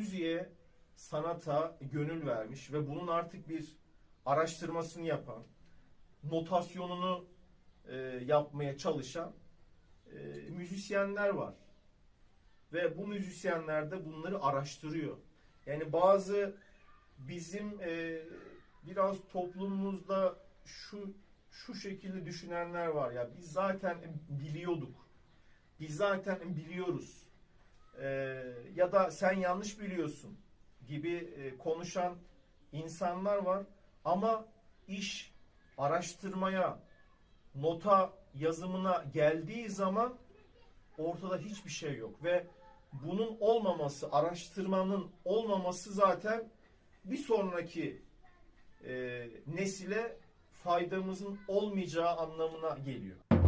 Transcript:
müziğe, sanata gönül vermiş ve bunun artık bir araştırmasını yapan, notasyonunu e, yapmaya çalışan e, müzisyenler var. Ve bu müzisyenler de bunları araştırıyor. Yani bazı bizim e, biraz toplumumuzda şu şu şekilde düşünenler var ya biz zaten biliyorduk. Biz zaten biliyoruz. Ya da sen yanlış biliyorsun gibi e, konuşan insanlar var ama iş araştırmaya, nota yazımına geldiği zaman ortada hiçbir şey yok ve bunun olmaması, araştırmanın olmaması zaten bir sonraki e, nesile faydamızın olmayacağı anlamına geliyor.